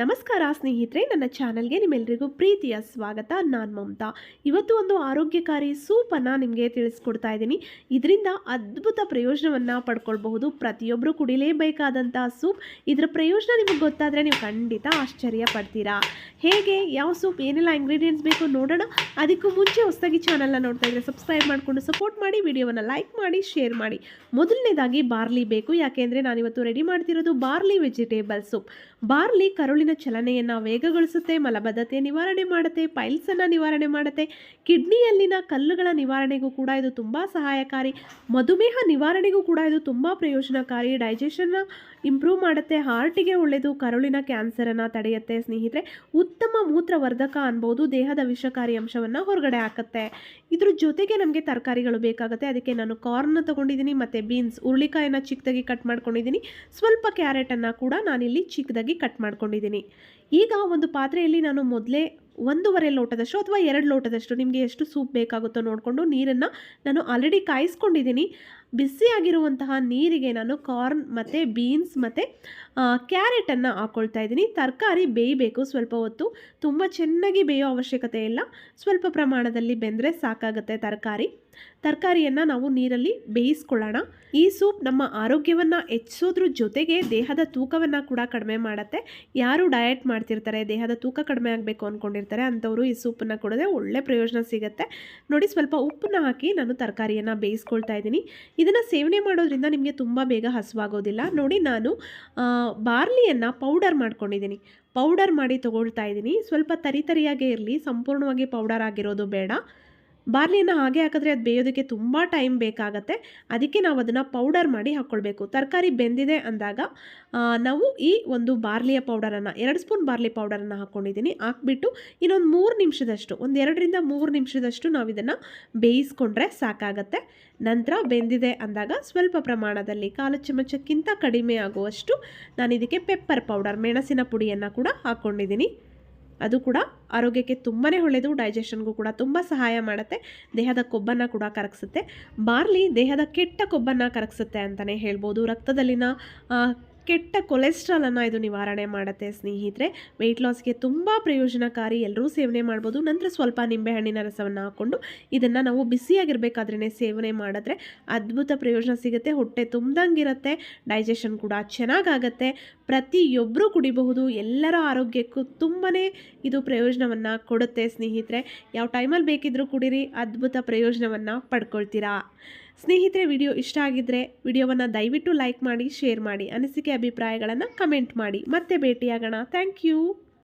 ನಮಸ್ಕಾರ ಸ್ನೇಹಿತರೆ, ನನ್ನ ಚಾನಲ್ಗೆ ನಿಮ್ಮೆಲ್ಲರಿಗೂ ಪ್ರೀತಿಯ ಸ್ವಾಗತ. ನಾನು ಮಮತಾ. ಇವತ್ತು ಒಂದು ಆರೋಗ್ಯಕಾರಿ ಸೂಪನ್ನು ನಿಮಗೆ ತಿಳಿಸ್ಕೊಡ್ತಾ ಇದ್ದೀನಿ. ಇದರಿಂದ ಅದ್ಭುತ ಪ್ರಯೋಜನವನ್ನು ಪಡ್ಕೊಳ್ಬಹುದು. ಪ್ರತಿಯೊಬ್ಬರು ಕುಡಿಲೇಬೇಕಾದಂಥ ಸೂಪ್. ಇದರ ಪ್ರಯೋಜನ ನಿಮಗೆ ಗೊತ್ತಾದರೆ ನೀವು ಖಂಡಿತ ಆಶ್ಚರ್ಯ ಪಡ್ತೀರಾ. ಹೇಗೆ, ಯಾವ ಸೂಪ್, ಏನೆಲ್ಲ ಇಂಗ್ರೀಡಿಯೆಂಟ್ಸ್ ಬೇಕು ನೋಡೋಣ. ಅದಕ್ಕೂ ಮುಂಚೆ ಹೊಸದಾಗಿ ಚಾನಲ್ನ ನೋಡ್ತಾ ಇದ್ದರೆ ಸಬ್ಸ್ಕ್ರೈಬ್ ಮಾಡಿಕೊಂಡು ಸಪೋರ್ಟ್ ಮಾಡಿ, ವಿಡಿಯೋವನ್ನು ಲೈಕ್ ಮಾಡಿ ಶೇರ್ ಮಾಡಿ. ಮೊದಲನೇದಾಗಿ ಬಾರ್ಲಿ ಬೇಕು. ಯಾಕೆಂದರೆ ನಾನಿವತ್ತು ರೆಡಿ ಮಾಡ್ತಿರೋದು ಬಾರ್ಲಿ ವೆಜಿಟೇಬಲ್ ಸೂಪ್ ಬಾರ್ಲಿ ಕರುಳಿನ ಚಲನೆಯನ್ನು ವೇಗಗೊಳಿಸುತ್ತೆ, ಮಲಬದ್ಧತೆ ನಿವಾರಣೆ ಮಾಡುತ್ತೆ ಪೈಲ್ಸನ್ನು ನಿವಾರಣೆ ಮಾಡುತ್ತೆ, ಕಿಡ್ನಿಯಲ್ಲಿನ ಕಲ್ಲುಗಳ ನಿವಾರಣೆಗೂ ಕೂಡ ಇದು ತುಂಬ ಸಹಾಯಕಾರಿ. ಮಧುಮೇಹ ನಿವಾರಣೆಗೂ ಕೂಡ ಇದು ತುಂಬ ಪ್ರಯೋಜನಕಾರಿ. ಡೈಜೆಷನ್ನ ಇಂಪ್ರೂವ್ ಮಾಡುತ್ತೆ ಹಾರ್ಟಿಗೆ ಒಳ್ಳೆಯದು ಕರುಳಿನ ಕ್ಯಾನ್ಸರನ್ನು ತಡೆಯುತ್ತೆ ಸ್ನೇಹಿತರೆ. ಉತ್ತಮ ಮೂತ್ರವರ್ಧಕ ಅನ್ಬೋದು, ದೇಹದ ವಿಷಕಾರಿ ಅಂಶವನ್ನು ಹೊರಗಡೆ ಹಾಕುತ್ತೆ. ಇದ್ರ ಜೊತೆಗೆ ನಮಗೆ ತರಕಾರಿಗಳು ಬೇಕಾಗುತ್ತೆ. ಅದಕ್ಕೆ ನಾನು ಕಾರ್ನ ತೊಗೊಂಡಿದ್ದೀನಿ ಮತ್ತು ಬೀನ್ಸ್ ಹುರುಳಿಕಾಯಿನ ಚಿಕ್ಕದಾಗಿ ಕಟ್ ಮಾಡ್ಕೊಂಡಿದ್ದೀನಿ ಸ್ವಲ್ಪ ಕ್ಯಾರೆಟನ್ನು ಕೂಡ ನಾನಿಲ್ಲಿ ಚಿಕ್ಕದಾಗಿ ಕಟ್ ಮಾಡ್ಕೊಂಡಿದ್ದೀನಿ ಈಗ ಒಂದು ಪಾತ್ರೆಯಲ್ಲಿ ನಾನು ಮೊದಲೇ ಒಂದೂವರೆ ಲೋಟದಷ್ಟು ಅಥವಾ ಎರಡು ಲೋಟದಷ್ಟು ನಿಮಗೆ ಎಷ್ಟು ಸೂಪ್ ಬೇಕಾಗುತ್ತೋ ನೋಡಿಕೊಂಡು ನೀರನ್ನು ನಾನು ಆಲ್ರೆಡಿ ಕಾಯಿಸ್ಕೊಂಡಿದ್ದೀನಿ. ಬಿಸಿಯಾಗಿರುವಂತಹ ನೀರಿಗೆ ನಾನು ಕಾರ್ನ್ ಮತ್ತು ಬೀನ್ಸ್ ಮತ್ತು ಕ್ಯಾರೆಟನ್ನು ಹಾಕ್ಕೊಳ್ತಾ ಇದ್ದೀನಿ. ತರಕಾರಿ ಬೇಯಬೇಕು. ಸ್ವಲ್ಪ ಹೊತ್ತು. ತುಂಬ ಚೆನ್ನಾಗಿ ಬೇಯೋ ಅವಶ್ಯಕತೆ ಇಲ್ಲ. ಸ್ವಲ್ಪ ಪ್ರಮಾಣದಲ್ಲಿ ಬೆಂದರೆ ಸಾಕಾಗುತ್ತೆ ತರಕಾರಿ. ತರಕಾರಿಯನ್ನು ನಾವು ನೀರಲ್ಲಿ ಬೇಯಿಸ್ಕೊಳ್ಳೋಣ. ಈ ಸೂಪ್ ನಮ್ಮ ಆರೋಗ್ಯವನ್ನು ಹೆಚ್ಚಿಸೋದ್ರ ಜೊತೆಗೆ ದೇಹದ ತೂಕವನ್ನು ಕೂಡ ಕಡಿಮೆ ಮಾಡುತ್ತೆ. ಯಾರು ಡಯಟ್ ಮಾಡ್ತಿರ್ತಾರೆ, ದೇಹದ ತೂಕ ಕಡಿಮೆ ಆಗಬೇಕು ಅಂದ್ಕೊಂಡಿರ್ತಾರೆ ಅಂಥವರು ಈ ಸೂಪನ್ನು ಕುಡಿದ್ರೆ ಒಳ್ಳೆ ಪ್ರಯೋಜನ ಸಿಗುತ್ತೆ. ನೋಡಿ, ಸ್ವಲ್ಪ ಉಪ್ಪನ್ನ ಹಾಕಿ ನಾನು ತರಕಾರಿಯನ್ನು ಬೇಯಿಸ್ಕೊಳ್ತಾ ಇದ್ದೀನಿ. ಇದನ್ನು ಸೇವನೆ ಮಾಡೋದ್ರಿಂದ ನಿಮಗೆ ತುಂಬ ಬೇಗ ಹಸುವಾಗೋದಿಲ್ಲ. ನೋಡಿ ನಾನು ಬಾರ್ಲಿಯನ್ನು ಪೌಡರ್ ಮಾಡ್ಕೊಂಡಿದ್ದೀನಿ. ಪೌಡರ್ ಮಾಡಿ ತೊಗೊಳ್ತಾ ಇದ್ದೀನಿ. ಸ್ವಲ್ಪ ತರಿತರಿಯಾಗೇ ಇರಲಿ. ಸಂಪೂರ್ಣವಾಗಿ ಪೌಡರ್ ಆಗಿರೋದು ಬೇಡ. ಬಾರ್ಲಿಯನ್ನು ಹಾಗೆ ಹಾಕಿದ್ರೆ ಅದು ಬೇಯೋದಕ್ಕೆ ತುಂಬ ಟೈಮ್ ಬೇಕಾಗತ್ತೆ. ಅದಕ್ಕೆ ನಾವು ಅದನ್ನು ಪೌಡರ್ ಮಾಡಿ ಹಾಕ್ಕೊಳ್ಬೇಕು. ತರಕಾರಿ ಬೆಂದಿದೆ ಅಂದಾಗ ನಾವು ಈ ಒಂದು ಬಾರ್ಲಿಯ ಪೌಡರನ್ನು, ಎರಡು ಸ್ಪೂನ್ ಬಾರ್ಲಿ ಪೌಡರನ್ನು ಹಾಕ್ಕೊಂಡಿದ್ದೀನಿ. ಹಾಕ್ಬಿಟ್ಟು ಇನ್ನೊಂದು ಮೂರು ನಿಮಿಷದಷ್ಟು, ಒಂದು ಎರಡರಿಂದ ಮೂರು ನಿಮಿಷದಷ್ಟು ನಾವು ಇದನ್ನು ಬೇಯಿಸ್ಕೊಂಡ್ರೆ ಸಾಕಾಗತ್ತೆ. ನಂತರ ಬೆಂದಿದೆ ಅಂದಾಗ ಸ್ವಲ್ಪ ಪ್ರಮಾಣದಲ್ಲಿ ಕಾಲು ಚಮಚಕ್ಕಿಂತ ಕಡಿಮೆ ಆಗುವಷ್ಟು ನಾನು ಇದಕ್ಕೆ ಪೆಪ್ಪರ್ ಪೌಡರ್ ಮೆಣಸಿನ ಪುಡಿಯನ್ನು ಕೂಡ ಹಾಕ್ಕೊಂಡಿದ್ದೀನಿ. ಅದು ಕೂಡ ಆರೋಗ್ಯಕ್ಕೆ ತುಂಬಾ ಒಳ್ಳೆಯದು ಡೈಜೆಷನ್ಗೂ ಕೂಡ ತುಂಬ ಸಹಾಯ ಮಾಡುತ್ತೆ. ದೇಹದ ಕೊಬ್ಬನ್ನು ಕೂಡ ಕರಗಿಸುತ್ತೆ. ಬಾರ್ಲಿ ದೇಹದ ಕೆಟ್ಟ ಕೊಬ್ಬನ್ನು ಕರಗಿಸುತ್ತೆ ಅಂತಲೇ ಹೇಳ್ಬೋದು. ರಕ್ತದಲ್ಲಿನ ಕೆಟ್ಟ ಕೊಲೆಸ್ಟ್ರಾಲನ್ನು ಇದು ನಿವಾರಣೆ ಮಾಡುತ್ತೆ ಸ್ನೇಹಿತರೆ. ವೆಯ್ಟ್ ಲಾಸ್ಗೆ ತುಂಬ ಪ್ರಯೋಜನಕಾರಿ. ಎಲ್ಲರೂ ಸೇವನೆ ಮಾಡ್ಬೋದು. ನಂತರ ಸ್ವಲ್ಪ ನಿಂಬೆಹಣ್ಣಿನ ರಸವನ್ನು ಹಾಕ್ಕೊಂಡು ಇದನ್ನು ನಾವು ಬಿಸಿಯಾಗಿರಬೇಕಾದ್ರೇ ಸೇವನೆ ಮಾಡಿದ್ರೆ ಅದ್ಭುತ ಪ್ರಯೋಜನ ಸಿಗುತ್ತೆ. ಹೊಟ್ಟೆ ತುಂಬ್ದಂಗಿರುತ್ತೆ. ಡೈಜೆಷನ್ ಕೂಡ ಚೆನ್ನಾಗಾಗತ್ತೆ. ಪ್ರತಿಯೊಬ್ಬರೂ ಕುಡಿಬಹುದು, ಎಲ್ಲರ ಆರೋಗ್ಯಕ್ಕೂ ತುಂಬಾ ಇದು ಪ್ರಯೋಜನವನ್ನು ಕೊಡುತ್ತೆ ಸ್ನೇಹಿತರೆ. ಯಾವ ಟೈಮಲ್ಲಿ ಬೇಕಿದ್ದರೂ ಕುಡೀರಿ, ಅದ್ಭುತ ಪ್ರಯೋಜನವನ್ನು ಪಡ್ಕೊಳ್ತೀರಾ. ಸ್ನೇಹಿತರೆ, ವಿಡಿಯೋ ಇಷ್ಟ ಆಗಿದ್ದರೆ ವಿಡಿಯೋವನ್ನು ದಯವಿಟ್ಟು ಲೈಕ್ ಮಾಡಿ, ಶೇರ್ ಮಾಡಿ, ಅನಿಸಿಕೆ ಅಭಿಪ್ರಾಯಗಳನ್ನು ಕಮೆಂಟ್ ಮಾಡಿ. ಮತ್ತೆ ಭೇಟಿಯಾಗೋಣ. Thank you.